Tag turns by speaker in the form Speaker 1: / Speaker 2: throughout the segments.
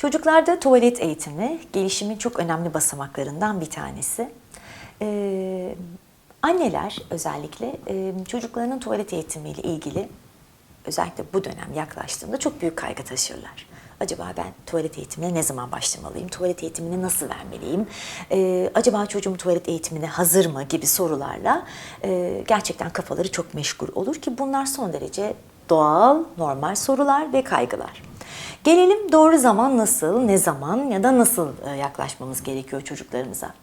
Speaker 1: Çocuklarda tuvalet eğitimi gelişimin çok önemli basamaklarından bir tanesi. Ee, anneler özellikle e, çocuklarının tuvalet eğitimiyle ilgili özellikle bu dönem yaklaştığında çok büyük kaygı taşırlar. Acaba ben tuvalet eğitimine ne zaman başlamalıyım? Tuvalet eğitimini nasıl vermeliyim? Ee, acaba çocuğum tuvalet eğitimine hazır mı? gibi sorularla e, gerçekten kafaları çok meşgul olur ki bunlar son derece doğal, normal sorular ve kaygılar. Gelelim doğru zaman nasıl, ne zaman ya da nasıl e, yaklaşmamız gerekiyor çocuklarımıza.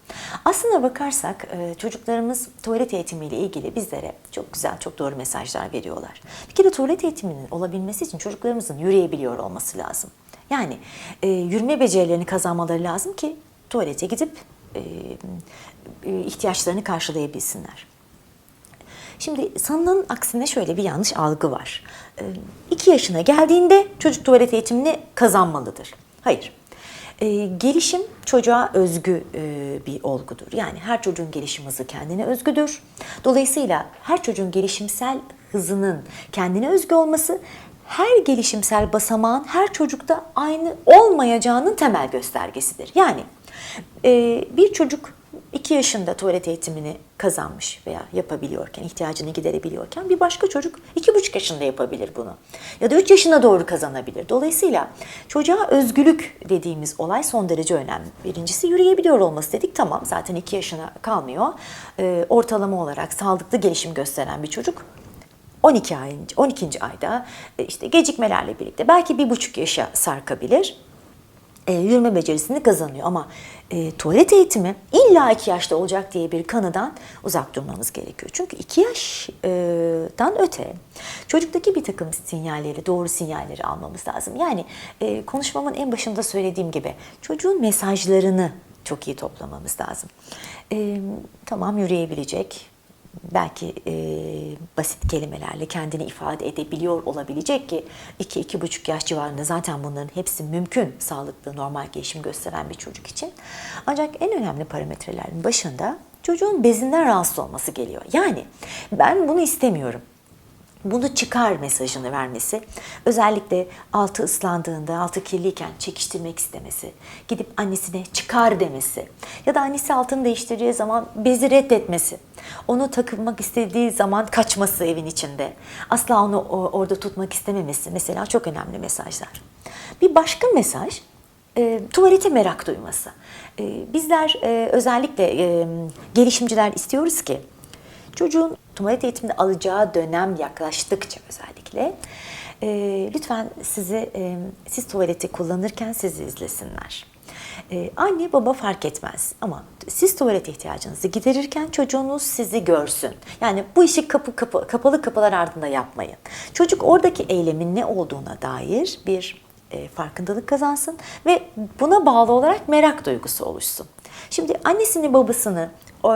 Speaker 1: Aslına bakarsak e, çocuklarımız tuvalet eğitimiyle ilgili bizlere çok güzel, çok doğru mesajlar veriyorlar. Bir kere tuvalet eğitiminin olabilmesi için çocuklarımızın yürüyebiliyor olması lazım. Yani e, yürüme becerilerini kazanmaları lazım ki tuvalete gidip ihtiyaçlarını karşılayabilsinler. Şimdi sanılanın aksine şöyle bir yanlış algı var. 2 yaşına geldiğinde çocuk tuvalet eğitimini kazanmalıdır. Hayır. Ee, gelişim çocuğa özgü e, bir olgudur. Yani her çocuğun gelişim hızı kendine özgüdür. Dolayısıyla her çocuğun gelişimsel hızının kendine özgü olması her gelişimsel basamağın her çocukta aynı olmayacağının temel göstergesidir. Yani e, bir çocuk 2 yaşında tuvalet eğitimini kazanmış veya yapabiliyorken, ihtiyacını giderebiliyorken bir başka çocuk 2,5 yaşında yapabilir bunu. Ya da 3 yaşına doğru kazanabilir. Dolayısıyla çocuğa özgürlük dediğimiz olay son derece önemli. Birincisi yürüyebiliyor olması dedik. Tamam zaten 2 yaşına kalmıyor. Ee, ortalama olarak sağlıklı gelişim gösteren bir çocuk 12 ay, 12. ayda e, işte gecikmelerle birlikte belki bir buçuk yaşa sarkabilir e, yürüme becerisini kazanıyor. Ama e, tuvalet eğitimi illa 2 yaşta olacak diye bir kanıdan uzak durmamız gerekiyor. Çünkü 2 yaştan öte çocuktaki bir takım sinyalleri, doğru sinyalleri almamız lazım. Yani e, konuşmamın en başında söylediğim gibi çocuğun mesajlarını çok iyi toplamamız lazım. E, tamam yürüyebilecek, belki e, basit kelimelerle kendini ifade edebiliyor olabilecek ki 2-2,5 yaş civarında zaten bunların hepsi mümkün sağlıklı normal gelişim gösteren bir çocuk için. Ancak en önemli parametrelerin başında çocuğun bezinden rahatsız olması geliyor. Yani ben bunu istemiyorum bunu çıkar mesajını vermesi, özellikle altı ıslandığında, altı kirliyken çekiştirmek istemesi, gidip annesine çıkar demesi ya da annesi altını değiştireceği zaman bezi reddetmesi, onu takılmak istediği zaman kaçması evin içinde, asla onu orada tutmak istememesi mesela çok önemli mesajlar. Bir başka mesaj, e, tuvalete merak duyması. E, bizler e, özellikle e, gelişimciler istiyoruz ki çocuğun tuvalet eğitiminde alacağı dönem yaklaştıkça özellikle e, lütfen sizi e, siz tuvaleti kullanırken sizi izlesinler. E, anne baba fark etmez ama siz tuvalet ihtiyacınızı giderirken çocuğunuz sizi görsün. Yani bu işi kapı, kapı kapalı kapılar ardında yapmayın. Çocuk oradaki eylemin ne olduğuna dair bir e, farkındalık kazansın ve buna bağlı olarak merak duygusu oluşsun. Şimdi annesini babasını e,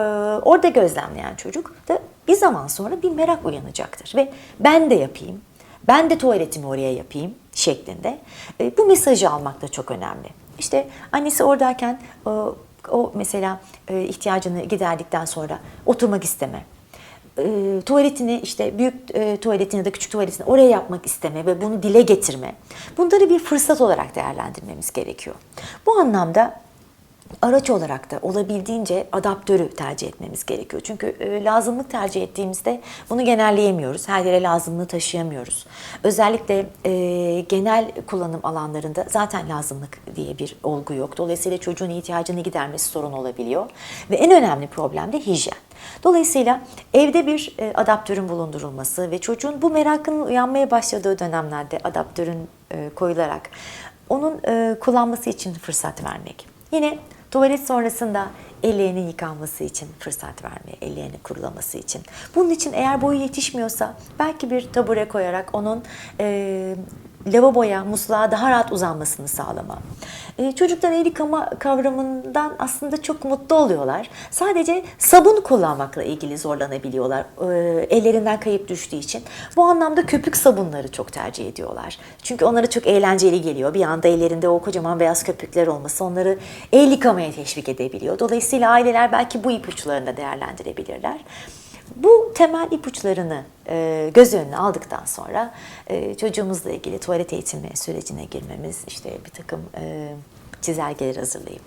Speaker 1: orada gözlemleyen çocuk da bir zaman sonra bir merak uyanacaktır ve ben de yapayım, ben de tuvaletimi oraya yapayım şeklinde. E, bu mesajı almak da çok önemli. İşte annesi oradayken e, o mesela e, ihtiyacını giderdikten sonra oturmak isteme, e, tuvaletini işte büyük e, tuvaletini ya da küçük tuvaletini oraya yapmak isteme ve bunu dile getirme. Bunları bir fırsat olarak değerlendirmemiz gerekiyor. Bu anlamda araç olarak da olabildiğince adaptörü tercih etmemiz gerekiyor. Çünkü e, lazımlık tercih ettiğimizde bunu genelleyemiyoruz. Her yere lazımlığı taşıyamıyoruz. Özellikle e, genel kullanım alanlarında zaten lazımlık diye bir olgu yok. Dolayısıyla çocuğun ihtiyacını gidermesi sorun olabiliyor. Ve en önemli problem de hijyen. Dolayısıyla evde bir e, adaptörün bulundurulması ve çocuğun bu merakının uyanmaya başladığı dönemlerde adaptörün e, koyularak onun e, kullanması için fırsat vermek. Yine tuvalet sonrasında ellerinin yıkanması için fırsat vermeye, ellerini kurulaması için. Bunun için eğer boyu yetişmiyorsa belki bir tabure koyarak onun e, lavaboya, musluğa daha rahat uzanmasını sağlama. E, çocuklar el yıkama kavramından aslında çok mutlu oluyorlar. Sadece sabun kullanmakla ilgili zorlanabiliyorlar e, ellerinden kayıp düştüğü için. Bu anlamda köpük sabunları çok tercih ediyorlar. Çünkü onlara çok eğlenceli geliyor. Bir anda ellerinde o kocaman beyaz köpükler olması onları el yıkamaya teşvik edebiliyor. Dolayısıyla aileler belki bu ipuçlarını da değerlendirebilirler. Bu temel ipuçlarını göz önüne aldıktan sonra e, çocuğumuzla ilgili tuvalet eğitimi sürecine girmemiz, işte bir takım e, çizelgeler hazırlayıp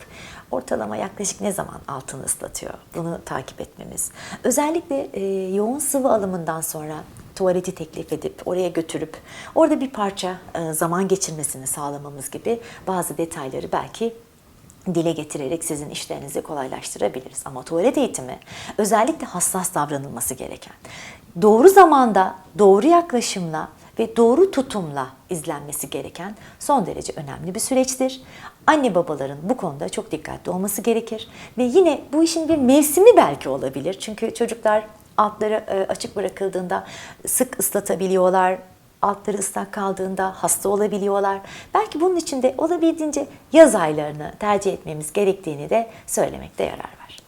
Speaker 1: ortalama yaklaşık ne zaman altını ıslatıyor bunu takip etmemiz. Özellikle e, yoğun sıvı alımından sonra tuvaleti teklif edip oraya götürüp orada bir parça e, zaman geçirmesini sağlamamız gibi bazı detayları belki dile getirerek sizin işlerinizi kolaylaştırabiliriz. Ama tuvalet eğitimi özellikle hassas davranılması gereken, doğru zamanda, doğru yaklaşımla ve doğru tutumla izlenmesi gereken son derece önemli bir süreçtir. Anne babaların bu konuda çok dikkatli olması gerekir ve yine bu işin bir mevsimi belki olabilir. Çünkü çocuklar altları e, açık bırakıldığında sık ıslatabiliyorlar, altları ıslak kaldığında hasta olabiliyorlar. Belki bunun için de olabildiğince yaz aylarını tercih etmemiz gerektiğini de söylemekte yarar var.